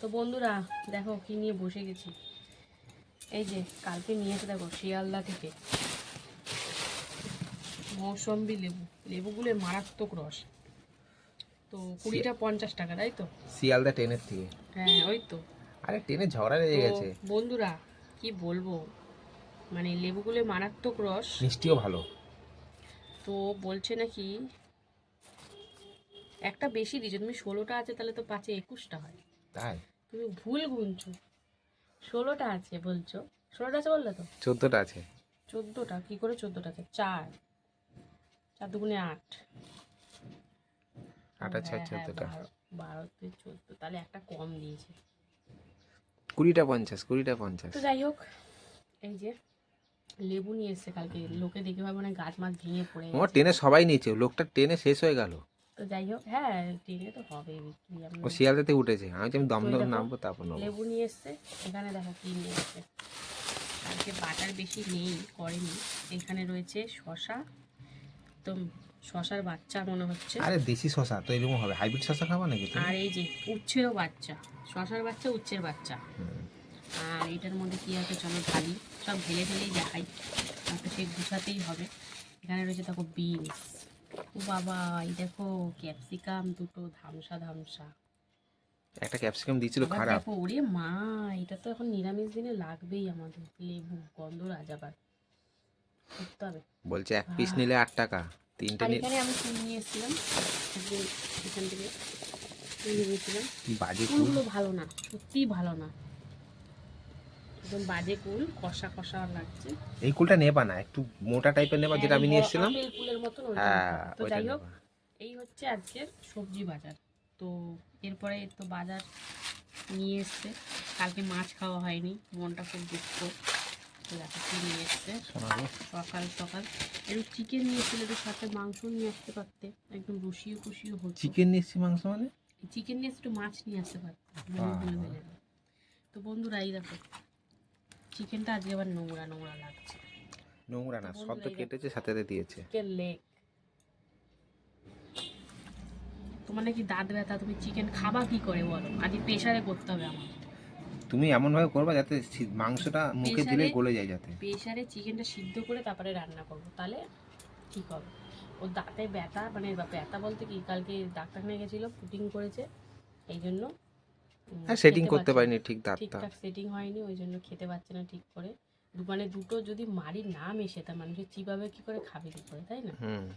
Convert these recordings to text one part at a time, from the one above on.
তো বন্ধুরা দেখো কি নিয়ে বসে গেছি। এই যে কালকে নিয়েছে দেখো শিয়ালদা থেকে মৌসম্বি লেবু। লেবুগুলোর মারাত্মক রস। তো কুড়িটা পঞ্চাশ টাকা তাই তো? শিয়ালদা ট্রেনের থেকে। হ্যাঁ ওই তো। আরে ট্রেনে ঝগড়া লেগে গেছে। বন্ধুরা কি বলব? মানে লেবুগুলোর মারাত্মক রস। মিষ্টিও ভালো। তো বলছে নাকি একটা বেশি দিয়েছ। তুমি ষোলোটা আছে তাহলে তো পাঁচে একুশটা হয়। তাই? তুমি ভুল গুনছো। ষোলোটা আছে বলছো। ষোলোটা আছে বললে তো? চোদ্দোটা আছে। চোদ্দোটা? কি করে চোদ্দোটা আছে? চার। চার দুগুণে আট। আটা ছয় হ্যাঁ, হ্যাঁ, চোদ্দোটা। বারো। থেকে চোদ্দ। তাহলে একটা কম দিয়েছে। কুড়িটা পঞ্চাশ কুড়িটা পঞ্চাশ। তো যাই হোক এই যে লেবু নিয়ে এসছে কালকে। লোকে দেখে ভাবে মানে গাছ মাছ ভেঙে পড়ে গেছে। ট্রেনে সবাই নিয়েছে। লোকটা ট্রেনে শেষ হয়ে গেল। তো যাই হোক হ্যাঁ ট্রেনে তো হবে বিক্রি ও শিয়ালদা থেকে উঠেছে। আমি আমি তো দমদম নামবো তারপর নেব। লেবু নিয়ে এসছে এখানে দেখো কি নিয়ে এসছে। কালকে বাটার বেশি নেই করেনি। এখানে রয়েছে শশা। তো শশার বাচ্চা মনে হচ্ছে। আরে দেশি শশা তো এরকম হবে। হাইব্রিড শশা খাব নাকি আর এই যে উচ্ছেরও বাচ্চা শশার বাচ্চা উচ্ছের বাচ্চা। আর এটার মধ্যে কি আছে চলো ঢালি সব ঢেলে ঢেলেই দেখাই। তারপরে সে গুছাতেই হবে। এখানে রয়েছে দেখো বিনস। ও বাবা এই দেখো ক্যাপসিকাম দুটো ধামসা ধামসা। একটা ক্যাপসিকাম দিয়েছিল খারাপ। দেখো ওরে মা এটা তো এখন নিরামিষ দিনে লাগবেই আমাদের। লেবু গন্ধ রাজাবার করতে হবে। বলছে এক পিস নিলে আট টাকা তিনটে এখানে আমি ফুল নিয়ে এসেছিলাম এখান থেকে নিয়ে গেছিলাম বাজে ফুলগুলো ভালো না সত্যিই ভালো না। একদম বাজে কুল কষা কষা লাগছে। এই কুলটা নেবা না একটু মোটা টাইপের নেবা যেটা আমি নিয়ে এসেছিলাম ফুলের মতন হ্যাঁ তো যাই হোক এই হচ্ছে আজকের সবজি বাজার। তো এরপরে তো বাজার নিয়ে এসছে। কালকে মাছ খাওয়া হয়নি মনটা খুব দুঃখ। তো দেখো কি নিয়ে এসছে। সকাল সকাল। একটু চিকেন নিয়ে এসেছিল একটু সাথে মাংস নিয়ে আসতে পারতে। একদম রসিয়ে কুশিয়ে হতো। চিকেন নিয়ে এসেছি মাংস মানে? চিকেন নিয়ে একটু মাছ নিয়ে আসতে পারতে। তো বন্ধুরা এই দেখো চিকেনটা আজকে আবার নোংরা নোংরা লাগছে। নোংরা না সব তো কেটেছে সাথে সাথে দিয়েছে। Chicken leg. তোমার নাকি দাঁত ব্যথা তুমি চিকেন খাবা কি করে বলো? আজ প্রেশারে করতে হবে আমার। তুমি এমন ভাবে করবা যাতে মাংসটা মুখে দিলে গলে যায় যাতে। প্রেশারে চিকেনটা সিদ্ধ করে তারপরে রান্না করব তাহলে ঠিক হবে। ওর দাঁতে ব্যথা মানে ব্যথা বলতে কি কালকে ডাক্তারখানে গেছিল পুটিং করেছে এই জন্য হ্যাঁ সেটিং করতে। পারিনি ঠিক দাঁতটা ঠিকঠাক সেটিং হয়নি ওই জন্য খেতে পারছে না ঠিক করে। দু- মানে দুটো যদি মারি না মেশে তা মানুষের চিবাবে কি করে খাবে কি করে তাই না? হুম।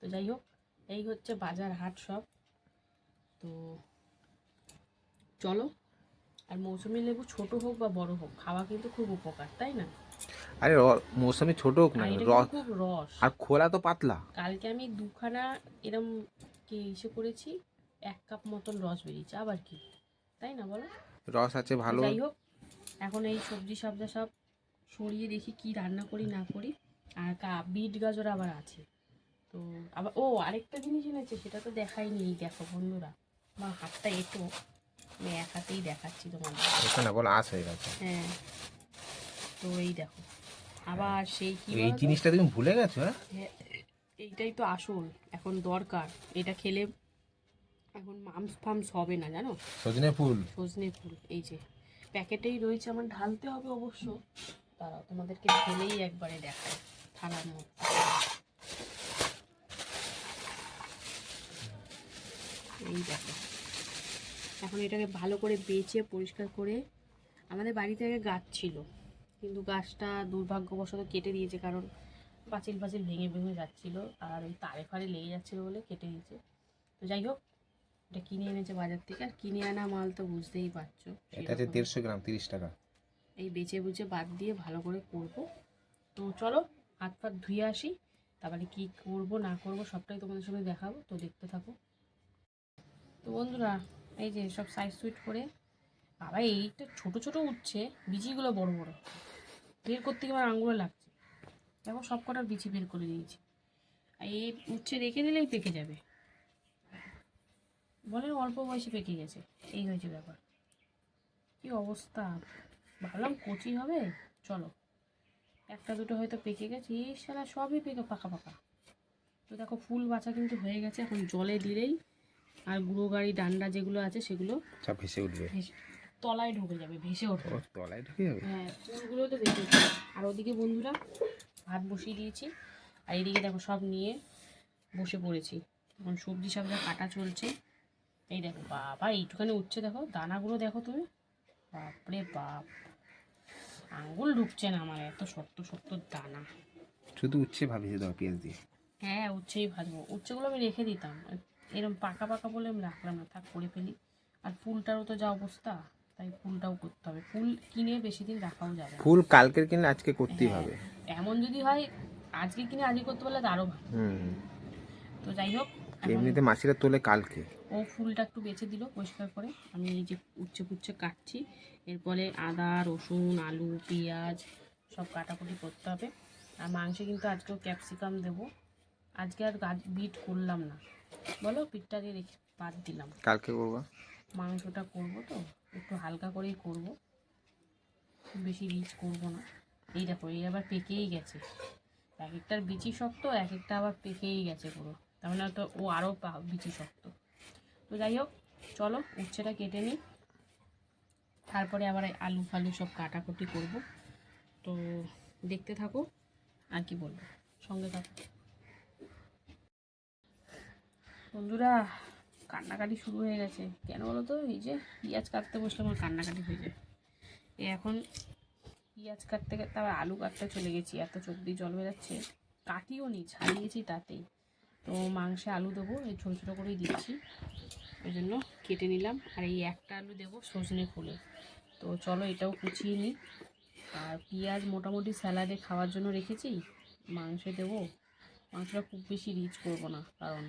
তো যাই হোক এই হচ্ছে বাজার হাট সব। তো চলো আর মৌসুমি লেবু ছোট হোক বা বড় হোক খাওয়া কিন্তু খুব উপকার তাই না? আরে মৌসুমি ছোট হোক না রস খুব রস। আর খোলা তো পাতলা। কালকে আমি দুখানা এরম কি ইসে করেছি এক কাপ মতন রস বেরিয়েছে আবার কি? তাই না বলো? রস আছে ভালো। যাই হোক এখন এই সবজি সবজা সব সরিয়ে দেখি কি রান্না করি না করি। আর কা বিট গাজর আবার আছে। তো আবার ও আরেকটা জিনিস এনেছে সেটা তো দেখাইনি এই দেখো বন্ধুরা। আমার হাতটা এটো। আমি এক হাতেই দেখাচ্ছি তোমাদের। এখানে বলো আস হয়ে গেছে হ্যাঁ। তো এই দেখো। আবার সেই কি এই জিনিসটা তুমি ভুলে গেছো হ্যাঁ? হ্যাঁ, এইটাই তো আসল এখন দরকার। এটা খেলে এখন মামস ফামস হবে না জানো? সজনে ফুল। সজনে ফুল এই যে। প্যাকেটেই রয়েছে আমার ঢালতে হবে অবশ্য। তারা তোমাদেরকে ঢেলেই একবারে দেখায় থালার মধ্যে। এই দেখো। এখন এটাকে ভালো করে বেচে পরিষ্কার করে আমাদের বাড়িতে আগে গাছ ছিল। কিন্তু গাছটা দুর্ভাগ্যবশত কেটে দিয়েছে কারণ পাঁচিল পাঁচিল ভেঙে ভেঙে যাচ্ছিল আর ওই তারে ফারে লেগে যাচ্ছিল বলে কেটে দিয়েছে। তো যাই হোক এটা কিনে এনেছে বাজার থেকে। আর কিনে আনা মাল তো বুঝতেই পারছ এটা আছে সেরকম। দেড়শো গ্রাম তিরিশ টাকা। এই বেছে বুঝে বাদ দিয়ে ভালো করে করব। তো চলো হাত ফাত ধুয়ে আসি তারপরে কি করব না করব সবটাই তোমাদের সঙ্গে দেখাবো তো দেখতে থাকো। তো বন্ধুরা এই যে সব সাইজ সুইট করে বাবা এইটা ছোট ছোট উঠছে বিচিগুলো বড় বড়। বের করতে গিয়ে আমার আঙুলে লাগছে। দেখো সব কটার বিচি বের করে দিয়েছি আর এই উচ্ছে রেখে দিলেই পেকে যাবে। বলেন অল্প বয়সে পেকে গেছে। এই হয়েছে ব্যাপার। কি অবস্থা? ভাবলাম কচি হবে। চলো। একটা দুটো হয়তো পেকে গেছে। এই সারা সবই পেকে পাকা পাকা। তো দেখো ফুল বাছা কিন্তু হয়ে গেছে। এখন জলে দিলেই আর গুঁড়ো গাড়ি ডান্ডা যেগুলো আছে সেগুলো সব ভেসে উঠবে। তলায় ঢুকে যাবে ভেসে উঠবে। তলায় ঢুকে যাবে? হ্যাঁ ফুলগুলো তো ভেসে উঠবে। আর ওদিকে বন্ধুরা ভাত বসিয়ে দিয়েছি। আর এদিকে দেখো সব নিয়ে বসে পড়েছি। এখন সবজি সব যা কাটা চলছে। এই দেখো বাবা এইটুখানি উঠছে দেখো দানাগুলো দেখো তুমি। বাপরে বাপ আঙ্গুল ঢুকছে না আমার এত শক্ত শক্ত দানা। শুধু উচ্ছে ভাবিছি দাও পেঁয়াজ দিয়ে। হ্যাঁ উচ্ছেই ভাজবো। উচ্ছেগুলো আমি রেখে দিতাম। এরকম পাকা পাকা বলে আমি রাখলাম না থাক করে ফেলি। আর ফুলটারও তো যা অবস্থা তাই ফুলটাও করতে হবে। ফুল কিনে বেশি দিন রাখাও যাবে ফুল কালকের কিনে আজকে করতেই হ্যাঁ, হবে। এমন যদি হয় আজকে কিনে আজকে করতে পারলে তো আরও ভালো। হুম। তো যাই হোক এমনিতে মাসিরা তোলে কালকে। ও ফুলটা একটু বেছে দিল পরিষ্কার করে। আমি এই যে উচ্ছে পুচ্ছে কাটছি। এরপরে আদা রসুন আলু পেঁয়াজ সব কাটাকুটি করতে হবে। আর মাংসে কিন্তু আজকেও ক্যাপসিকাম দেবো। আজকে আর গাছ বিট করলাম না। বলো পিঠটা দিয়ে রেখে বাদ দিলাম। কালকে করবা? মাংসটা করব তো একটু হালকা করেই করব। খুব বেশি রিচ করব না। এই দেখো এই আবার পেকেই গেছে। এক একটার বিচি শক্ত এক একটা আবার পেকেই গেছে পুরো। তার মানে তো ও আরও বিচি শক্ত। তো যাই হোক, চলো উচ্ছেটা কেটে নিই। তারপরে আবার আলু ফালু সব কাটাকুটি করব। তো দেখতে থাকো আর কি বলব, সঙ্গে থাকো। বন্ধুরা, কান্নাকাটি শুরু হয়ে গেছে। কেন বলো তো? এই যে পেঁয়াজ কাটতে বসলে আমার কান্নাকাটি হয়ে যায়। এখন পেঁয়াজ কাটতে কাটতে আবার আলু কাটতে চলে গেছি, এত চোখ দিয়ে জল বেরাচ্ছে। কাটিও নি, ছাড়িয়েছি তাতেই। তো মাংসে আলু দেবো, এই ছোটো ছোটো করেই দিচ্ছি। ওই জন্য কেটে নিলাম। আর এই একটা আলু দেবো সজনে ফুলে। তো চলো এটাও কুচিয়ে নিই। আর পেঁয়াজ মোটামুটি স্যালাডে খাওয়ার জন্য রেখেছি। মাংসে দেবো। মাংসটা খুব বেশি রিচ করব না, কারণ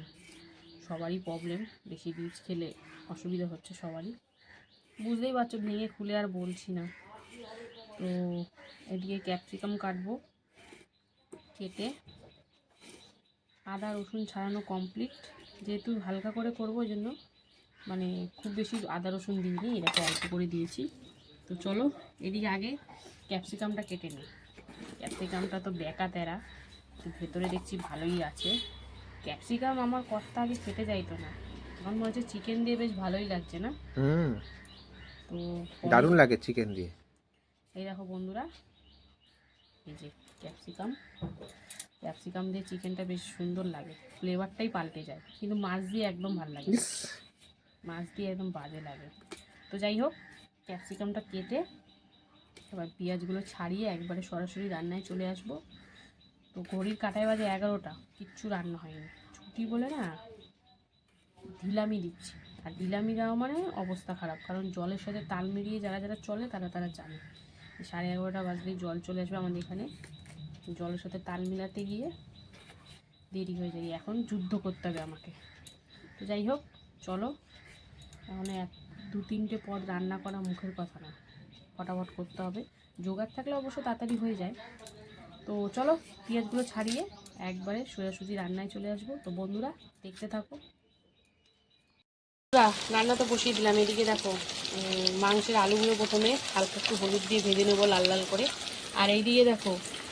সবারই প্রবলেম বেশি রিচ খেলে অসুবিধা হচ্ছে সবারই। বুঝতেই পারছ, ভেঙে খুলে আর বলছি না। তো এদিকে ক্যাপসিকাম কাটবো। কেটে আদা রসুন ছাড়ানো কমপ্লিট যেহেতু হালকা করে করব ওই জন্য মানে খুব বেশি আদা রসুন দিইনি এটাকে অল্প করে দিয়েছি। তো চলো এদিকে আগে ক্যাপসিকামটা কেটে নিই। ক্যাপসিকামটা তো বেকা তেরা তো ভেতরে দেখছি ভালোই আছে। ক্যাপসিকাম আমার কর্তা আগে খেতে যাইতো না। আমার মনে হচ্ছে চিকেন দিয়ে বেশ ভালোই লাগছে না? হুম। তো দারুণ লাগে চিকেন দিয়ে। এই দেখো বন্ধুরা এই যে ক্যাপসিকাম ক্যাপসিকাম দিয়ে চিকেনটা বেশ সুন্দর লাগে। ফ্লেভারটাই পাল্টে যায় কিন্তু মাছ দিয়ে একদম ভালো লাগে মাছ দিয়ে একদম বাজে লাগে। তো যাই হোক ক্যাপসিকামটা কেটে এবার পেঁয়াজগুলো ছাড়িয়ে একবারে সরাসরি রান্নায় চলে আসব। তো ঘড়ির কাটায় বাজে এগারোটা কিচ্ছু রান্না হয়নি। ছুটি বলে না ঢিলামি দিচ্ছি। আর ঢিলামি দেওয়া মানে অবস্থা খারাপ কারণ জলের সাথে তাল মিলিয়ে যারা যারা চলে তারা তারা জানে। সাড়ে এগারোটা বাজলেই জল চলে আসবে আমাদের এখানে। জলের সাথে তাল মিলাতে গিয়ে দেরি হয়ে যায়। এখন যুদ্ধ করতে হবে আমাকে। তো যাই হোক, চলো। এখন এক, দু, তিনটে পদ রান্না করা মুখের কথা না। ফটাফট করতে হবে। জোগাড় থাকলে অবশ্য তাড়াতাড়ি হয়ে যায়। তো চলো, পেঁয়াজগুলো ছাড়িয়ে একবারে সোজাসুজি রান্নায় চলে আসব। তো বন্ধুরা, দেখতে থাকো। রান্না তো বসিয়ে দিলাম। এদিকে দেখো মাংসের আলুগুলো প্রথমে হালকা একটু হলুদ দিয়ে ভেজে নেব লাল লাল করে। আর এইদিকে দেখো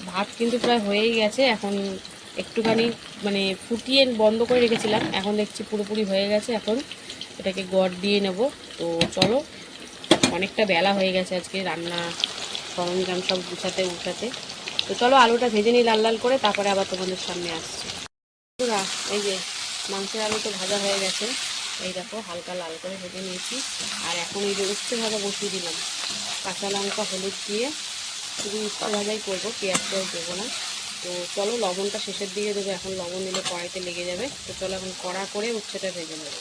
ভাত কিন্তু প্রায় হয়েই গেছে। এখন একটুখানি মানে ফুটিয়ে বন্ধ করে রেখেছিলাম। এখন দেখছি পুরোপুরি হয়ে গেছে। এখন এটাকে গড় দিয়ে নেব। তো চলো অনেকটা বেলা হয়ে গেছে আজকে রান্না সরঞ্জাম সব গুছাতে উঠাতে। তো চলো আলুটা ভেজে নিই লাল লাল করে তারপরে আবার তোমাদের সামনে আসছি। বন্ধুরা, এই যে মাংসের আলু তো ভাজা হয়ে গেছে। এই দেখো হালকা লাল করে ভেজে নিয়েছি। আর এখন এই যে উচ্ছে ভাজা বসিয়ে দিলাম। কাঁচা লঙ্কা হলুদ দিয়ে শুধু উচ্ছে ভাজাই করব, পেঁয়াজ পেঁয়াজ দেবো না। তো চলো, লবণটা শেষের দিকে দেবো, এখন লবণ দিলে কড়াইতে লেগে যাবে। তো চলো, এখন কড়া করে উচ্ছেটা ভেজে নেব।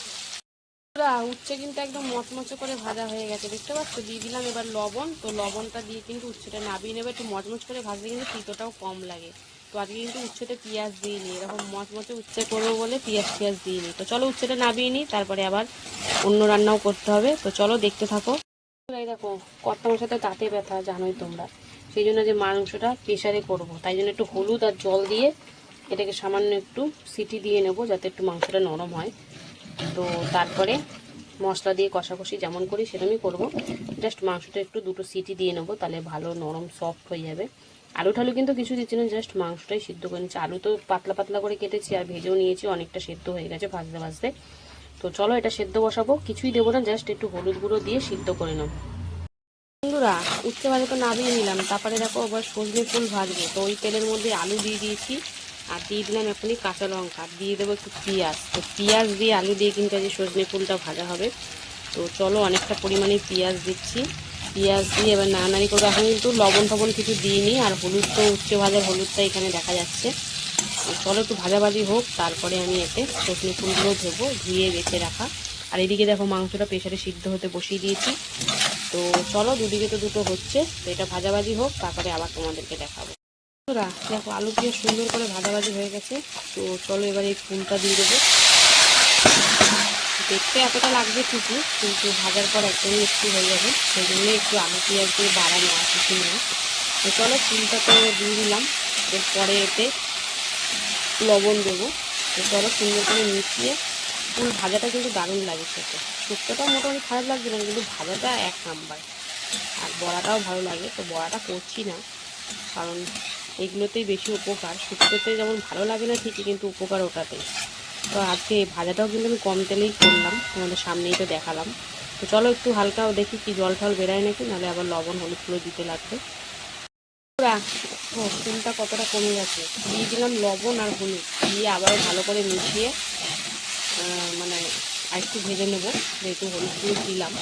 উচ্ছে কিন্তু একদম মচমচে করে ভাজা হয়ে গেছে, দেখতে পাচ্ছ? দিয়ে দিলাম এবার লবণ। তো লবণটা দিয়ে কিন্তু উচ্ছেটা নাবিয়ে নেবে, একটু মচমচ করে ভাজলে কিন্তু তিতোটাও কম লাগে। তো আজকে কিন্তু উচ্ছেতে পেঁয়াজ দিইনি, এরকম মচমচে উচ্ছে করব বলে পেঁয়াজ পেঁয়াজ দিইনি। তো চলো, উচ্ছেটা নাবিয়ে নিই, তারপরে আবার অন্য রান্নাও করতে হবে। তো চলো, দেখতে থাকো। এই দেখো, কর্তা মশা তো দাঁতে ব্যথা, জানোই তোমরা। সেই জন্য যে মাংসটা প্রেশারে করব। তাই জন্য একটু হলুদ আর জল দিয়ে এটাকে সামান্য একটু সিটি দিয়ে নেব যাতে একটু মাংসটা নরম হয়। তো তারপরে মশলা দিয়ে কষাকষি যেমন করি সেরকমই করব। জাস্ট মাংসটা একটু দুটো সিটি দিয়ে নেব তাহলে ভালো নরম সফট হয়ে যাবে। আলু ঠালু কিন্তু কিছু দিচ্ছি না জাস্ট মাংসটাই সিদ্ধ করে নিচ্ছি। আলু তো পাতলা পাতলা করে কেটেছি আর ভেজেও নিয়েছি, অনেকটা সেদ্ধ হয়ে গেছে ভাজতে ভাজতে। তো চলো এটা সেদ্ধ বসাবো, কিছুই দেবো না জাস্ট একটু হলুদ গুঁড়ো দিয়ে সিদ্ধ করে নেব। বন্ধুরা, উচ্ছে ভাজা তো নামিয়ে নিলাম। তারপরে দেখো আবার সজনে ফুল ভাজবো। তো ওই তেলের মধ্যে আলু দিয়ে দিয়েছি, আর দিয়ে দিলাম এখনই কাঁচা লঙ্কা। দিয়ে দেবো একটু পেঁয়াজ। তো পেঁয়াজ দিয়ে আলু দিয়ে কিন্তু আজ সজনে ফুলটা ভাজা হবে। তো চলো, অনেকটা পরিমাণে পেঁয়াজ দিচ্ছি। পেঁয়াজ দিয়ে এবার নাড়ানাড়ি করব। এখন কিন্তু লবণ টবণ কিছু দিইনি, আর হলুদ তো, উচ্ছে ভাজার হলুদটা এখানে দেখা যাচ্ছে। চলো একটু ভাজাভাজি হোক, তারপরে আমি এতে সজনে ফুলগুলো ধোবো, ধুয়ে বেছে রাখা। আর এদিকে দেখো মাংসটা প্রেশারে সিদ্ধ হতে বসিয়ে দিয়েছি। তো চলো দুদিকে তো দুটো হচ্ছে, তো এটা ভাজাভাজি হোক, তারপরে আবার তোমাদেরকে দেখাবো। দেখো আলু দিয়ে সুন্দর করে ভাজাভাজি হয়ে গেছে, তো চলো এবার এই ফুলটা দিয়ে দেবো। দেখতে এতটা লাগবে ঠিকই, কিন্তু ভাজার পর একদমই একটু হয়ে যাবে সেই জন্য একটু আলু পেঁয়াজ দিয়ে বাড়ানো আর কিছু না তো চলো ফুলটা তো দিয়ে দিলাম, এরপরে এতে লবণ দেবো। তো চলো সুন্দর করে মিশিয়ে ফুল ভাজাটা কিন্তু দারুণ লাগে খেতে। শুক্তোটাও মোটামুটি খারাপ লাগছে না, কিন্তু ভাজাটা এক নাম্বার। আর বড়াটাও ভালো লাগে, তো বড়াটা করছি না, কারণ এগুলোতেই বেশি উপকার। শুক্তোতে যেমন ভালো লাগে না ঠিকই, কিন্তু উপকার ওটাতেই। তো আজকে ভাজাটাও কিন্তু আমি কম তেলেই করলাম, তোমাদের সামনেই তো দেখালাম। তো চলো একটু হালকাও দেখি কি জল টল বেরায় নাকি, নাহলে আবার লবণ হলুদ ফুলো দিতে লাগবে। ও ফুলটা কতটা কমে গেছে? দিয়ে দিলাম লবণ আর হলুদ, দিয়ে আবারও ভালো করে মিশিয়ে মানে আরেকটু ভেজে নেব, যেহেতু হলুদ ফুলুদ দিলাম।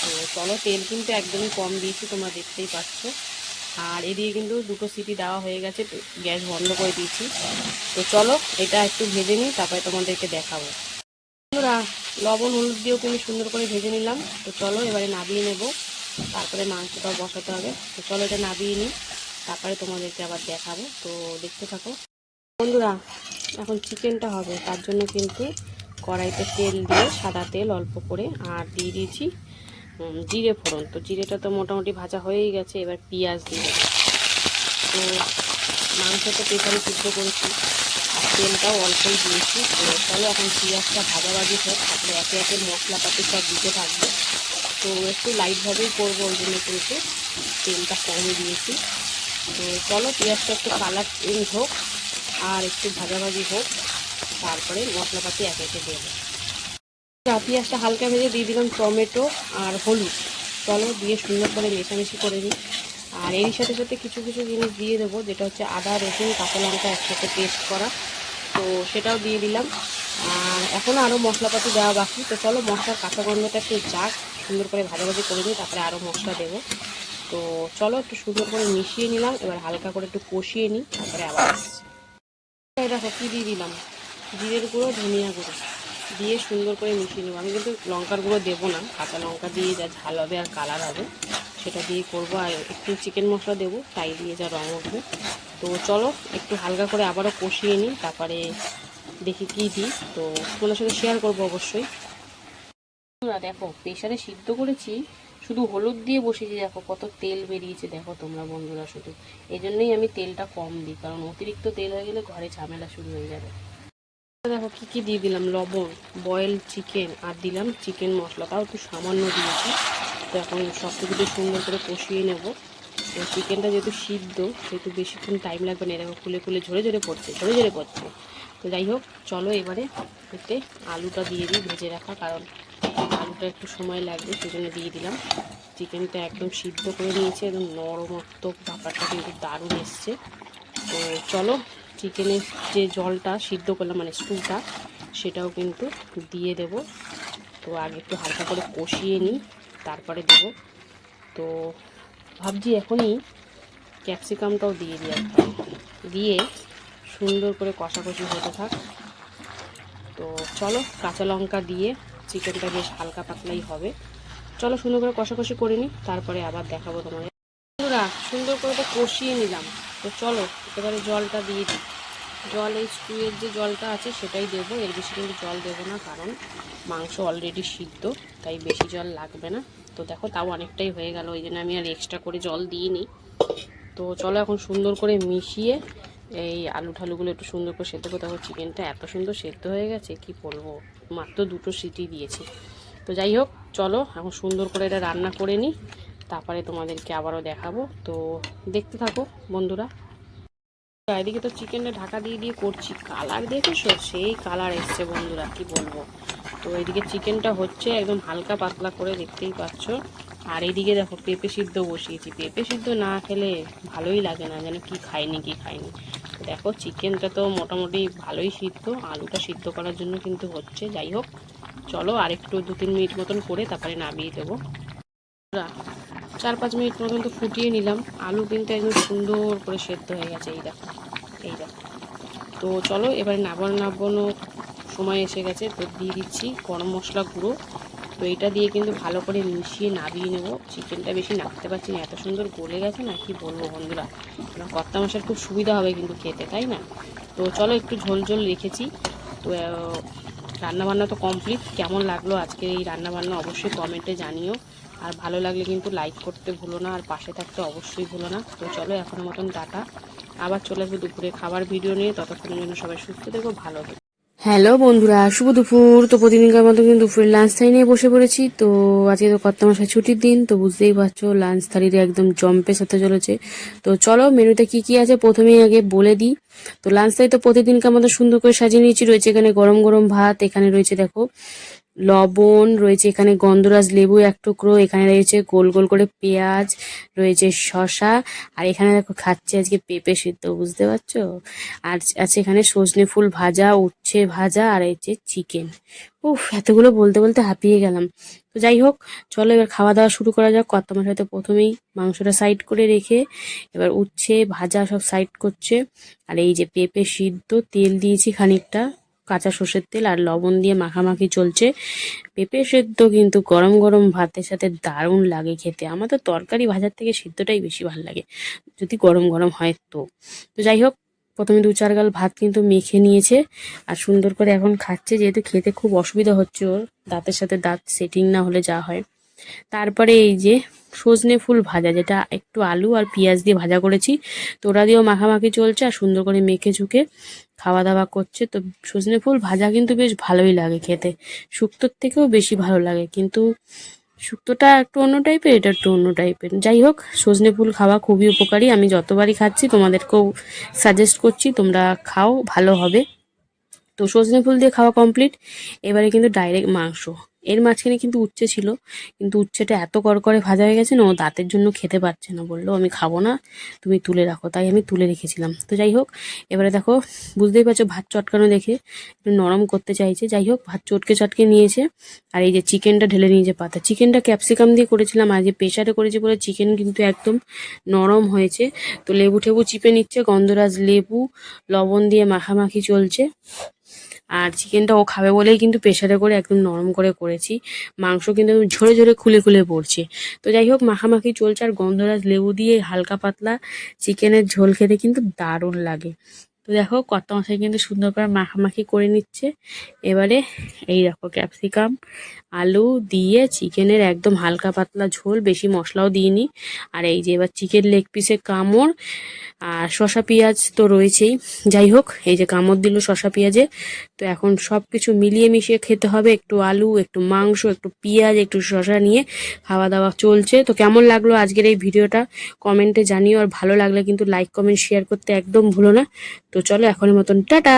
তো চলো, তেল কিন্তু একদমই কম দিয়েছি, তোমরা দেখতেই পাচ্ছ। আর এদিকে কিন্তু দুটো সিটি দেওয়া হয়ে গেছে, গ্যাস বন্ধ করে দিয়েছি। তো চলো, এটা একটু ভেজে নিই, তারপরে তোমাদেরকে দেখাবো। বন্ধুরা, লবণ, হলুদ দিয়েও কিন্তু সুন্দর করে ভেজে নিলাম। তো চলো, এবারে নাবিয়ে নেব। তারপরে মাংসটাও বসাতে হবে। তো চলো, এটা নাবিয়ে নিই। তারপরে তোমাদেরকে আবার দেখাবো। তো দেখতে থাকো। বন্ধুরা এখন চিকেনটা হবে, তার জন্য কিন্তু কড়াইতে তেল দিয়ে সাদা তেল অল্প করে আর দিয়ে দিয়েছি জিরে ফোড়ন। তো জিরেটা তো মোটামুটি ভাজা হয়েই গেছে, এবার পেঁয়াজ দিয়ে তো মাংস তো প্রেসারে সিদ্ধ করেছি, তেলটাও অল্পই দিয়েছি, তো চলো এখন পেঁয়াজটা ভাজাভাজি হোক, তারপরে একে একে মশলাপাতি সব দিতে থাকবে। তো একটু লাইটভাবেই করব, ওই জন্য কিন্তু তেলটা কমই দিয়েছি। তো চলো পেঁয়াজটা একটু কালার চেঞ্জ হোক। আর একটু ভাজাভাজি হোক, তারপরে মশলাপাতি একে একে দেবো। পেঁয়াজটা হালকা ভেজে দিয়ে দিলাম টমেটো আর হলুদ। চলো দিয়ে সুন্দর করে মেশামেশি করে নিই। আর এর সাথে সাথে কিছু কিছু জিনিস দিয়ে দেবো, যেটা হচ্ছে আদা, রসুন, কাঁচা লঙ্কা একসাথে পেস্ট করা। তো সেটাও দিয়ে দিলাম। আর এখনও আরও মশলাপাতি দেওয়া বাকি। তো চলো মশলার কাঁচা গন্ধটা একটু যাক। সুন্দর করে ভাজাভাজি করে নিই, তারপরে আরও মশলা দেবো। তো চলো একটু সুন্দর করে মিশিয়ে নিলাম। এবার হালকা করে একটু কষিয়ে নিই, তারপরে আবার দিয়ে দিলাম। জিরের গুঁড়ো, ধনিয়া গুঁড়ো। দিয়ে সুন্দর করে মিশিয়ে নেব। আমি কিন্তু লঙ্কার গুঁড়ো দেবো না। কাঁচা লঙ্কা দিয়ে যা ঝাল হবে আর কালার হবে, সেটা দিয়ে করব। আর একটু চিকেন মশলা দেবো, তাই দিয়ে যা রঙ উঠবে। তো চলো, একটু হালকা করে আবারও কষিয়ে নিই, তারপরে দেখি কী দিই। তো তোমাদের সাথে শেয়ার করব অবশ্যই। দেখো প্রেশারে সিদ্ধ করেছি। শুধু হলুদ দিয়ে বসিয়েছি, দেখো কত তেল বেরিয়েছে, দেখো তোমরা বন্ধুরা শুধু। এই জন্যই আমি তেলটা কম দিই, কারণ অতিরিক্ত তেল হয়ে গেলে ঘরে ঝামেলা শুরু হয়ে যাবে। দেখো কি কি দিয়ে দিলাম, লবণ বয়েল চিকেন আর দিলাম চিকেন মশলা, তাও একটু সামান্য দিয়েছি। তো এখন সব কিছু সুন্দর করে কষিয়ে নেব। চিকেনটা যেহেতু সিদ্ধ, সেহেতু বেশিক্ষণ টাইম লাগবে না এরকম খুলে খুলে ঝরে ঝরে পড়ছে, ঝরে ঝরে পড়ছে। তো যাই হোক, চলো এবারে এতে আলুটা দিয়ে দিই, ভেজে রাখা, কারণ আলুটা একটু সময় লাগবে, সেজন্য দিয়ে দিলাম। চিকেনটা একদম সিদ্ধ করে নিয়েছে, একদম নরমত্ব ব্যাপারটা কিন্তু দারুণ এসছে। তো চলো চিকেনের যে জলটা সিদ্ধ করলাম মানে স্টুটা সেটাও কিন্তু দিয়ে দেব। তো আগে একটু হালকা করে কষিয়ে নিই, তারপরে দেব। তো ভাবছি এখনই ক্যাপসিকামটাও দিয়ে দিই একদম দিয়ে সুন্দর করে কষাকষি হতে থাক। তো চলো, কাঁচা লঙ্কা দিয়ে চিকেনটা বেশ হালকা পাতলাই হবে। চলো সুন্দর করে কষাকষি করে নিই তারপরে আবার দেখাবো তোমাদের। বন্ধুরা, সুন্দর করে তো কষিয়ে নিলাম। তো চলো, একেবারে জলটা দিয়ে দিই। জল, এই স্টুয়ের যে জলটা আছে সেটাই দেবো। এর বেশি কিন্তু জল দেবো না, কারণ মাংস অলরেডি সিদ্ধ, তাই বেশি জল লাগবে না। তো দেখো, তাও অনেকটাই হয়ে গেল। ওই জন্য আমি আর এক্সট্রা করে জল দিইনি। তো চলো এখন সুন্দর করে মিশিয়ে এই আলু ঠালুগুলো একটু সুন্দর করে সেদ্ধ করতে হবে। চিকেনটা এত সুন্দর সেদ্ধ হয়ে গেছে, কি বলব? মাত্র দুটো সিটি দিয়েছি। তো যাই হোক, চলো, এখন সুন্দর করে এটা রান্না করে নিই। তারপরে তোমাদেরকে আবারও দেখাবো। তো দেখতে থাকো, বন্ধুরা। এদিকে তো চিকেনটা ঢাকা দিয়ে দিয়ে করছি। কালার দেখেছ? সেই কালার এসছে, বন্ধুরা, কি বলব? তো এদিকে চিকেনটা হচ্ছে একদম হালকা পাতলা করে দেখতেই পাচ্ছ। আর এইদিকে দেখো, পেঁপে সিদ্ধ বসিয়েছি। পেঁপে সিদ্ধ না খেলে ভালোই লাগে না, যেন কি খাইনি কি খাইনি। দেখো, চিকেনটা তো মোটামুটি ভালোই সিদ্ধ, আলুটা সিদ্ধ করার জন্য কিন্তু হচ্ছে, যাই হোক। চলো আর একটু দু তিন মিনিট মতন করে তারপরে নামিয়ে দেবো। চার পাঁচ মিনিট মতন তো ফুটিয়ে নিলাম। আলু কিন্তু একদম সুন্দর করে সেদ্ধ হয়ে গেছে, এই দেখো এই দেখো। তো চলো, এবারে নাবানো নাবানো সময় এসে গেছে, তো দিয়ে দিচ্ছি গরম মশলা গুঁড়ো। তো এটা দিয়ে কিন্তু ভালো করে মিশিয়ে নাবিয়ে নেব। চিকেনটা বেশি নাড়তে পারছি না, এত সুন্দর গলে গেছে না, কি বলব বন্ধুরা? কারণ কর্তা মশার খুব সুবিধা হবে কিন্তু খেতে, তাই না? তো চলো একটু ঝোল ঝোল রেখেছি। তো রান্নাবান্না তো কমপ্লিট কেমন লাগল আজকে এই রান্নাবান্না অবশ্যই কমেন্টে জানিও। আর ভালো লাগলে কিন্তু লাইক করতে ভুলো না, আর পাশে থাকতে অবশ্যই ভুলো না। তো চলো এখনের মতন টাটা। আবার চলে আসব দুপুরে খাবার ভিডিও নিয়ে। ততক্ষণের জন্য সবাই সুস্থ থেকো, ভালো থেকো। হ্যালো বন্ধুরা, শুভ দুপুর। তো প্রতিদিনকার মতো কিন্তু দুপুরের লাঞ্চ থাই নিয়ে বসে পড়েছি। তো আজকে তো কত মাসে ছুটির দিন, তো বুঝতেই পারছ লাঞ্চ থালিতে একদম জম্পে সাথে চলেছে। তো চলো মেনুতে কি কি আছে প্রথমেই আগে বলে দিই। তো লাঞ্চ থালি তো প্রতিদিনকার মতো সুন্দর করে সাজিয়ে নিয়েছি। রয়েছে এখানে গরম গরম ভাত, এখানে রয়েছে দেখো লবণ রয়েছে, এখানে গন্ধরাজ লেবু এক টুকরো, এখানে রয়েছে গোল গোল করে পেঁয়াজ, রয়েছে শশা আর এখানে দেখো খাচ্ছে আজকে পেঁপে সিদ্ধ, বুঝতে পারছ? আর আছে এখানে সজনে ফুল ভাজা, উচ্ছে ভাজা, আর এই চিকেন। উফ, এতগুলো বলতে বলতে হাঁপিয়ে গেলাম। তো যাই হোক, চলো এবার খাওয়া দাওয়া শুরু করা যাক। কত মাস হয়তো প্রথমেই মাংসটা সাইড করে রেখে এবার উচ্ছে ভাজা সব সাইড করছে। আর এই যে পেঁপে সিদ্ধ, তেল দিয়েছি খানিকটা। কাঁচা সর্ষের তেল আর লবণ দিয়ে মাখামাখি চলছে। পেঁপে সেদ্ধ কিন্তু গরম গরম ভাতের সাথে দারুণ লাগে খেতে। আমার তো তরকারি ভাজার থেকে সেদ্ধটাই বেশি ভালো লাগে, যদি গরম গরম হয় তো। তো যাই হোক, প্রথমে দু চার গাল ভাত কিন্তু মেখে নিয়েছে আর সুন্দর করে এখন খাচ্ছে। যেহেতু খেতে খুব অসুবিধা হচ্ছে ওর, দাঁতের সাথে দাঁত সেটিং না হলে যা হয়। তারপরে এই যে সজনে ফুল ভাজা, যেটা একটু আলু আর পেঁয়াজ দিয়ে ভাজা করেছি। তো ওরা দিয়েও মাখামাখি চলছে আর সুন্দর করে মেখে ঝুঁকে খাওয়া দাওয়া করছে। তো সজনে ফুল ভাজা কিন্তু বেশ ভালোই লাগে খেতে। শুক্তোর থেকেও বেশি ভালো লাগে, কিন্তু শুক্তোটা একটু অন্য টাইপের, এটা একটু অন্য টাইপের। যাই হোক, সজনে ফুল খাওয়া খুবই উপকারী। আমি যতবারই খাচ্ছি, তোমাদেরকেও সাজেস্ট করছি, তোমরা খাও, ভালো হবে। তো সজনে ফুল দিয়ে খাওয়া কমপ্লিট এবারে কিন্তু ডাইরেক্ট মাংস। এর মাঝখানে কিন্তু উচ্ছে ছিল, কিন্তু উচ্ছেটা এত করকরে ভাজা হয়ে গেছে না, ও দাঁতের জন্য খেতে পারছে না। বলল, আমি খাব না, তুমি তুলে রাখো। তাই আমি তুলে রেখেছিলাম। তো যাই হোক, এবারে দেখো, বুঝতেই পারছ ভাত চটকানো দেখে, একটু নরম করতে চাইছে। যাই হোক, ভাত চটকে চটকে নিয়েছে, আর এই যে চিকেনটা ঢেলে নিয়েছে পাতা। চিকেনটা ক্যাপসিকাম দিয়ে করেছিলাম, আর যে প্রেশারে করেছি বলে চিকেন কিন্তু একদম নরম হয়েছে। তো লেবু ঠেবু চিপে নিচ্ছে, গন্ধরাজ লেবু, লবণ দিয়ে মাখামাখি চলছে। আর চিকেনটা ও খাবে বলেই কিন্তু প্রেশারে করে একদম নরম করে করেছি। মাংস কিন্তু ঝরে ঝরে খুলে খুলে পড়ছে। তো যাই হোক, মাখামাখি চলছে আর গন্ধরাজ লেবু দিয়ে হালকা পাতলা চিকেনের ঝোল খেতে কিন্তু দারুণ লাগে। তো দেখো কত মশাই কিন্তু সুন্দর করে মাখামাখি করে নিচ্ছে। এবারে এই দেখো ক্যাপসিকাম, আলু দিয়ে চিকেনের একদম হালকা পাতলা ঝোল, বেশি মশলাও দিইনি। আর এই যে এবার চিকেন লেগ পিসে কামড় আর শসা পেঁয়াজ তো রয়েছেই। যাই হোক, এই যে কামড় দিল শসা পেঁয়াজে। তো এখন সব কিছু মিলিয়ে মিশিয়ে খেতে হবে। একটু আলু, একটু মাংস, একটু পেঁয়াজ, একটু শসা নিয়ে খাওয়া দাওয়া চলছে। তো কেমন লাগল আজকের এই ভিডিওটা? কমেন্টে জানিও। আর ভালো লাগলে কিন্তু লাইক কমেন্ট শেয়ার করতে একদম ভুলো না। তো চলো এখনের মতন টাটা!